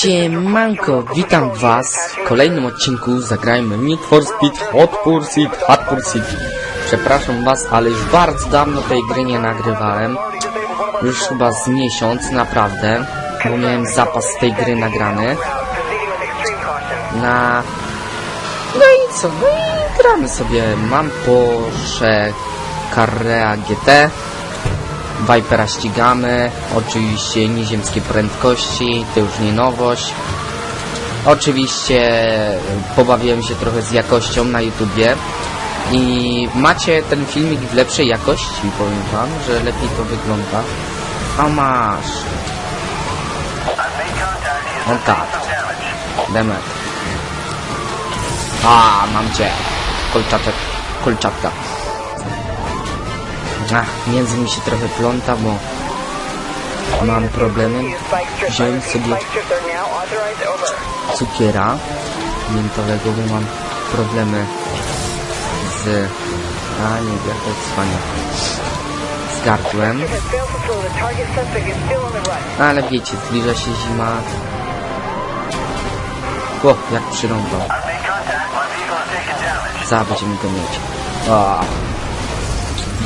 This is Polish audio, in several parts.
Siemanko, witam was w kolejnym odcinku Zagrajmy Need for Speed Hot Pursuit Hot Pursuit. Przepraszam was, ale już bardzo dawno tej gry nie nagrywałem. Już chyba z miesiąc, naprawdę Bo miałem zapas tej gry nagrany. Na... No i co, no i gramy sobie. Mam Porsche Carrera GT Vipera ścigamy, oczywiście nieziemskie prędkości, to już nie nowość. Oczywiście pobawiłem się trochę z jakością na YouTubie i macie ten filmik w lepszej jakości, powiem wam, że lepiej to wygląda. A masz. On tak. Demet. A, mam cię. Kolczaczek, kolczatka. Ach, między mi się trochę pląta, bo mam problemy. Wziąłem sobie cukiera miętowego, bo mam problemy z... A nie, jak to cwania. Z gardłem. Ale wiecie, zbliża się zima. O, jak przyrąbał. Za będziemy go mieć.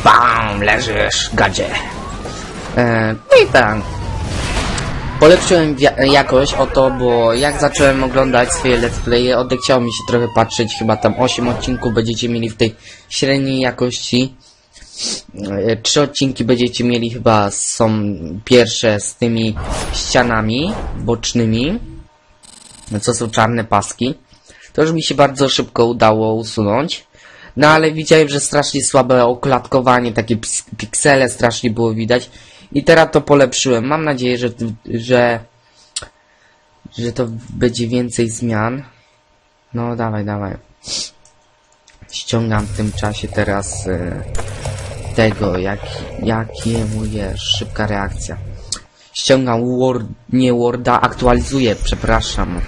Bam, leżysz, gadzie. E, no i tak. Polepszyłem jakość o to, bo jak zacząłem oglądać swoje let's playe, odechciało mi się trochę patrzeć, chyba tam 8 odcinków będziecie mieli w tej średniej jakości. E, Trzy odcinki będziecie mieli chyba, są pierwsze z tymi ścianami bocznymi, co są czarne paski. To już mi się bardzo szybko udało usunąć. No ale widziałem, że strasznie słabe oklatkowanie, takie piksele strasznie było widać. I teraz to polepszyłem. Mam nadzieję, że, że, że to będzie więcej zmian. No dawaj, dawaj. Ściągam w tym czasie teraz e, tego, jak, jakiemu jest szybka reakcja. Ściągam Word, nie Worda, aktualizuję, przepraszam.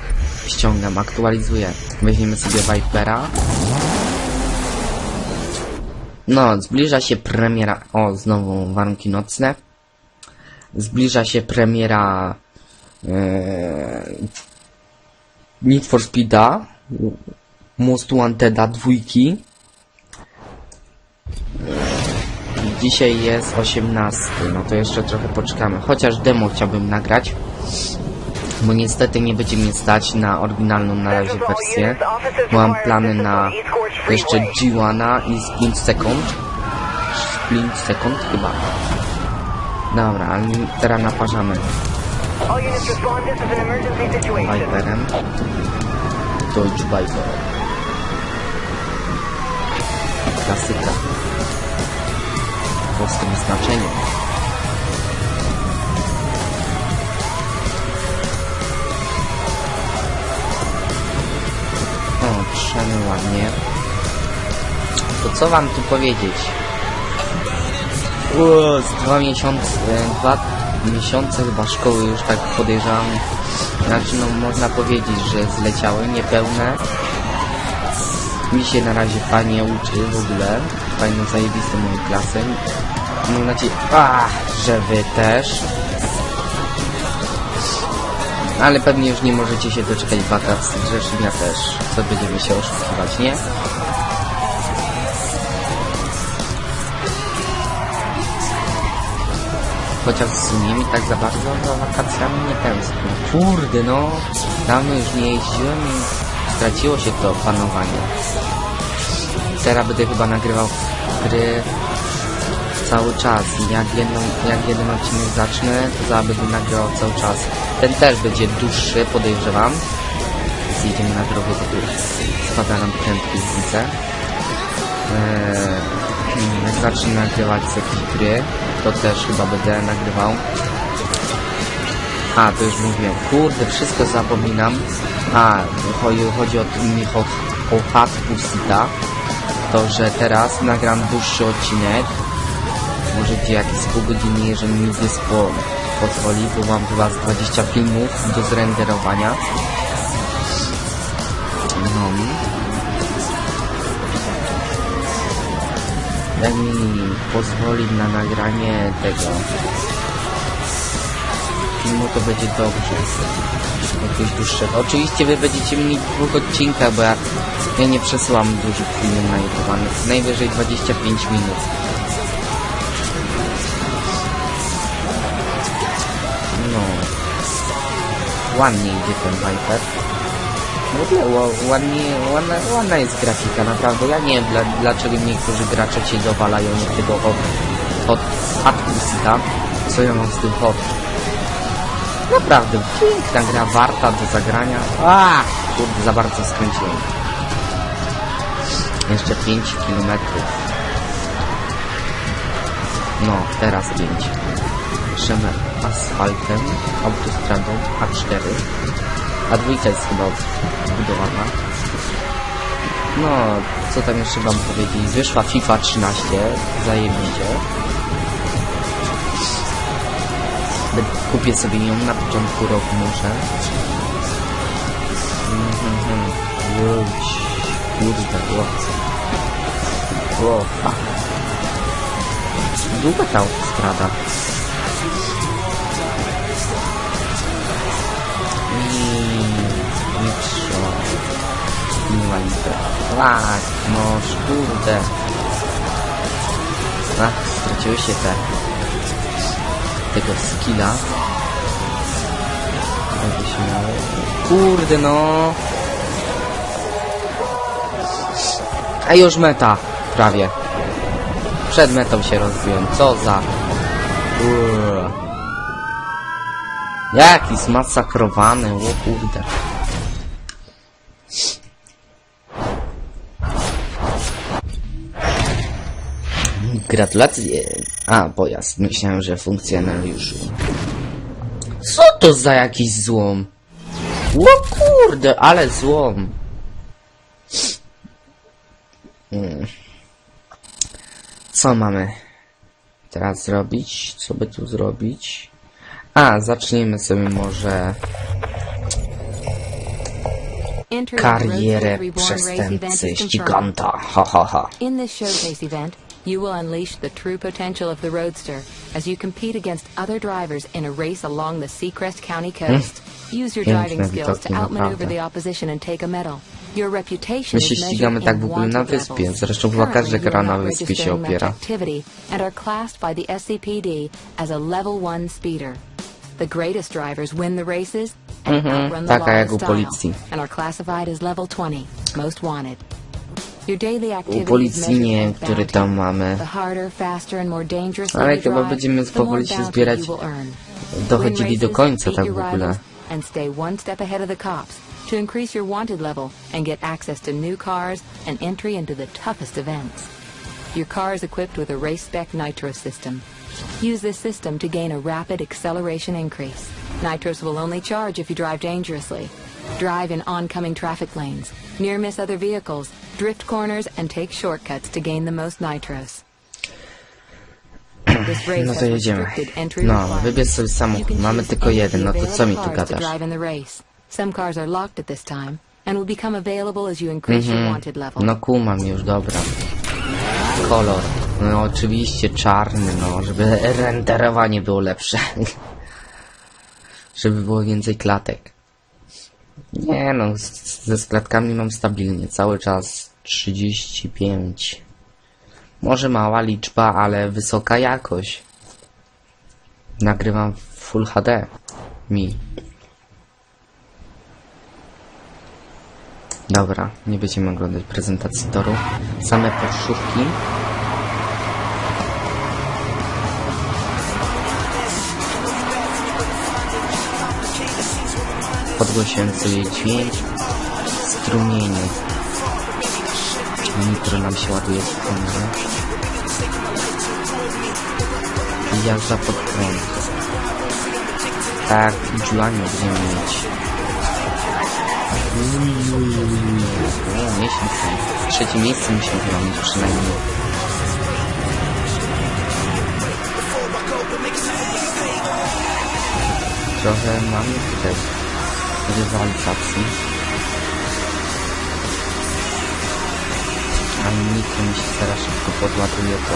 Ściągam, aktualizuję. Weźmiemy sobie Vipera. No, zbliża się premiera... O, znowu warunki nocne. Zbliża się premiera... E, Need for Speeda. Most Wanteda dwójki. Dzisiaj jest 18, no to jeszcze trochę poczekamy. Chociaż demo chciałbym nagrać. Bo niestety nie będzie mnie stać na oryginalną na razie wersję. Mam plany na jeszcze G1 i Splint Second. Splint Second chyba. Dobra, ale teraz naparzamy Viperem. Deutsche Viper. Klasyka. W włoskim znaczeniu. Trzemy ładnie. To co wam tu powiedzieć? Uuu, dwa miesiące, dwa miesiące chyba szkoły już tak podejrzewam. Znaczy no można powiedzieć, że zleciały, niepełne. Mi się na razie fajnie uczy w ogóle. Fajną zajebistą moją klasę. Mam nadzieję, a, że wy też. Ale pewnie już nie możecie się doczekać wakacji, ja też. Co będziemy się oszukiwać, nie? Chociaż w sumie mi tak za bardzo za wakacjami nie tęsknię. Kurde no, dawno już nie jeździłem i straciło się to panowanie. Teraz będę chyba nagrywał gry cały czas jak, jedną, jak jeden odcinek zacznę, to za będę nagrywał cały czas. Ten też będzie dłuższy, podejrzewam. Zjedziemy na drogę, bo tu spada nam prędkość, widzę. Eee, jak zacznę nagrywać z jakiejś gry, to też chyba będę nagrywał. A, to już mówiłem. Kurde, wszystko zapominam. A, chodzi, chodzi o, mi o, o Hot Pursuita. To, że teraz nagram dłuższy odcinek. Jakieś pół godziny, jeżeli mi dyspo pozwoli, bo mam chyba z 20 filmów do zrenderowania. No. Mi pozwoli na nagranie tego filmu, to będzie dobrze. jakiegoś dłuższego. Oczywiście wy będziecie mieli dwóch odcinka, bo ja, ja nie przesyłam dużych filmów na YouTube. Najwyżej 25 minut. Ładnie idzie ten Viper. W ogóle ła- ładnie, ładna, ładna jest grafika, naprawdę. Ja nie wiem, dla, dlaczego niektórzy gracze się dowalają od tego od, od Atkusta. Co ja mam z tym hot? Naprawdę, piękna gra, warta do zagrania. A, kurde, za bardzo skręciłem. Jeszcze 5 km. No, teraz 5. Przemy asfaltem, autostradą A4. A dwójka jest chyba zbudowana. No, co tam jeszcze wam powiedzieć? Wyszła FIFA 13, zajebiście. Be- Kupię sobie ją na początku roku muszę. Łódź. Kurde, chłopcy. O, fuck. Długa ta autostrada. Inwalidę. Tak, no kurde. Ach, straciły się te... Tego skilla. Kurde no. A już meta. Prawie. Przed metą się rozbiłem. Co za... Uuu. Jaki zmasakrowany, o kurde. Gratulacje. A, pojazd. Myślałem, że funkcjonariuszu. Co to za jakiś złom? O kurde, ale złom. Hmm. Co mamy teraz zrobić? Co by tu zrobić? A, zacznijmy sobie może karierę przestępcy ściganta. Ha, ha, ha. In this showcase event, you will unleash the true potential of the Roadster as you compete against other drivers in a race along the Seacrest County coast. Use your driving skills to outmaneuver the opposition and take a medal. Your reputation My się is ścigamy tak w ogóle na wanted wyspie. levels. Zresztą chyba każda gra na wyspie się registering much opiera. activity and are classed by the SCPD as a level 1 speeder. The greatest drivers win the races and Mhm, outrun the law jak in u style and are classified as level 20, most wanted. Your daily U activities policji measured nie, against który tam mamy. The harder, faster and Ale chyba będziemy powoli się zbierać. Dochodzili do końca tak w ogóle. And stay one step ahead of the cops to increase your wanted level and get access to new cars and entry into the toughest events. Your car is equipped with a race spec nitro system. Use this system to gain a rapid acceleration increase. Nitros will only charge if you drive dangerously. Drive in oncoming traffic lanes, near miss other vehicles, drift corners, and take shortcuts to gain the most race No to jedziemy. No, wybierz sobie samochód. Mamy tylko jeden, no to co mi tu gadasz? Some cars are locked at this time and will become available as you increase your wanted level. No kumam już, dobra. Kolor. No oczywiście czarny, no, żeby renderowanie było lepsze. żeby było więcej klatek. Nie no, ze sklatkami mam stabilnie, cały czas 35. Może mała liczba, ale wysoka jakość. Nagrywam w Full HD. Mi. Dobra, nie będziemy oglądać prezentacji toru. Same podszówki. Podgłosiłem sobie dźwięk, strumienie. Nitro nam się ładuje w kamerę. I jazda pod prąd. Tak, dziułanie będziemy mieć. O, miesiąc tam. Trzecie miejsce musimy chyba mieć przynajmniej. Trochę mamy tutaj rywalizacji. amunicją mi się zaraz szybko podładuje, to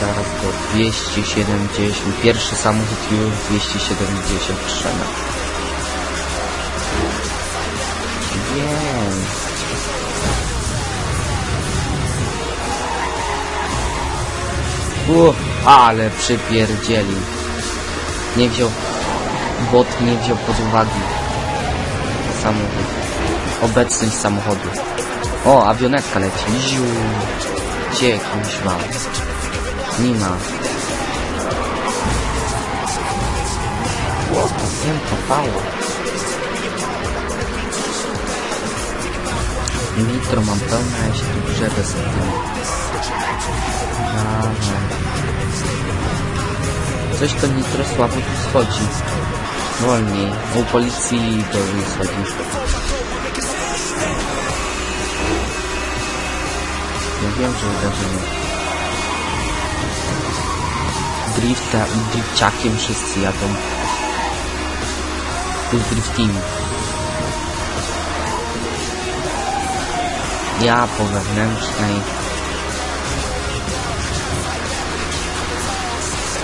zaraz do 270. Pierwszy samochód już 273. Więc... Uff, ale przypierdzieli. Nie wziął... Bot nie wziął pod uwagę samochód. Obecność samochodu. O, awionetka leci. Ziu. Gdzie jakimś ma? Nie ma. Wiem, popało. Nitro mam pełne, a ja się grzebę z. Coś to nitro słabo tu schodzi. Wolniej. U policji to nie schodzi. Wiem, że uderzymy. Drifta, drifciakiem wszyscy jadą. Plus drifting. Ja po wewnętrznej.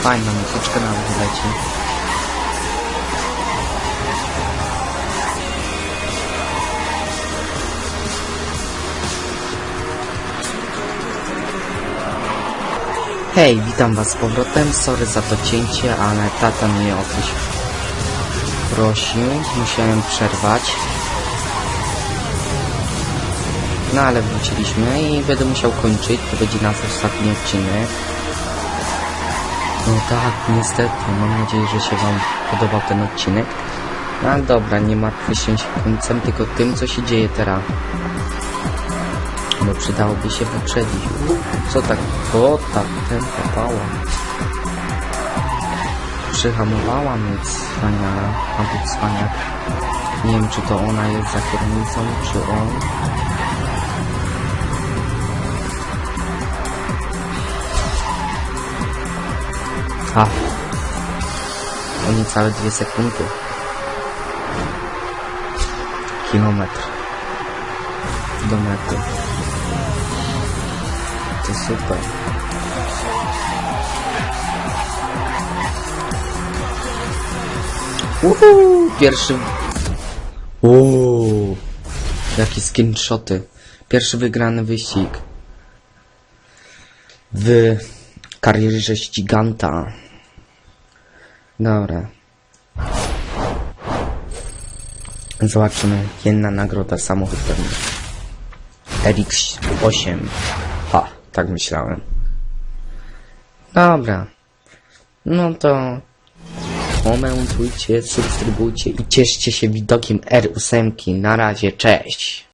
Fajna muzyczka nawet leci. Hej, witam was z powrotem. Sorry za to cięcie, ale tata mnie o coś prosił. Musiałem przerwać. No ale wróciliśmy i będę musiał kończyć. To będzie nasz ostatni odcinek. No tak, niestety. Mam nadzieję, że się wam podobał ten odcinek. No dobra, nie martwmy się końcem, tylko tym, co się dzieje teraz. Bo przydałoby się wyprzedzić. Co tak? O, ten popała. Przyhamowała mnie cwaniara, a tu. Nie wiem, czy to ona jest za kierownicą, czy on. A. O niecałe dwie sekundy. Kilometr. Do mety. To super. Uhu, pierwszy... Uuu, jakie screenshoty. Pierwszy wygrany wyścig. W karierze ściganta. Dobra. Zobaczymy. Jedna nagroda samochód pewnie. RX8. Tak myślałem. Dobra. No to komentujcie, subskrybujcie i cieszcie się widokiem R8. Na razie, cześć.